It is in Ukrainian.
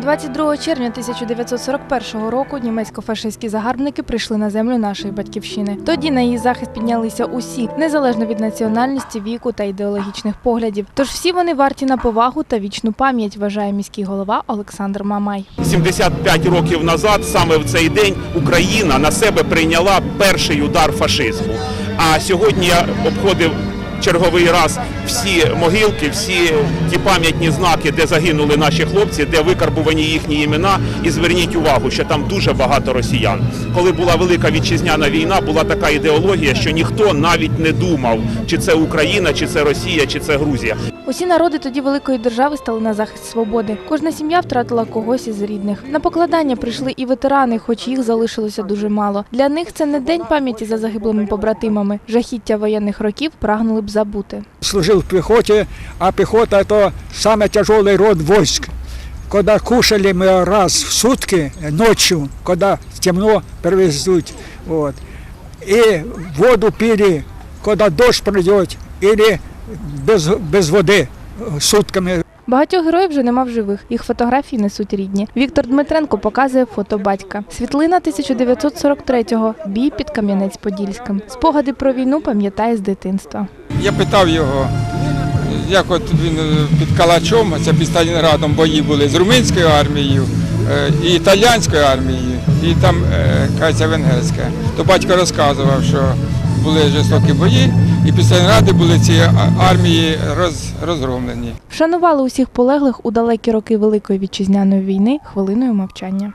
22 червня 1941 року німецько-фашистські загарбники прийшли на землю нашої батьківщини. Тоді на її захист піднялися усі, незалежно від національності, віку та ідеологічних поглядів. Тож всі вони варті на повагу та вічну пам'ять, вважає міський голова Олександр Мамай. 75 років назад, саме в цей день, Україна на себе прийняла перший удар фашизму. А сьогодні я обходив черговий раз всі могилки, всі ті пам'ятні знаки, де загинули наші хлопці, де викарбувані їхні імена. І зверніть увагу, що там дуже багато росіян. Коли була велика вітчизняна війна, була така ідеологія, що ніхто навіть не думав, чи це Україна, чи це Росія, чи це Грузія. Усі народи тоді великої держави стали на захист свободи. Кожна сім'я втратила когось із рідних. На покладання прийшли і ветерани, хоч їх залишилося дуже мало. Для них це не день пам'яті за загиблими побратимами. Жахіття воєнних років прагнули б забути. служил в пехоте, а пехота это самый тяжелый род войск. Когда кушали мы раз в сутки ночью, когда темно привезут, вот. И воду пили, когда дождь придет, или без, без воды э, сутками Багатьох героїв вже нема в живих. Їх фотографії несуть рідні. Віктор Дмитренко показує фото батька. Світлина 1943-го. Бій під Кам'янець-Подільським. Спогади про війну пам'ятає з дитинства. Я питав його, як от він е, під Калачом, це під Сталінградом бої були з румунською армією, е, і італійською армією, і там е, кажеться венгерська. То батько розказував, що були жорстокі бої, і під Сталінграді були ці армії роз, розгромлені. Вшанували усіх полеглих у далекі роки Великої вітчизняної війни хвилиною мовчання.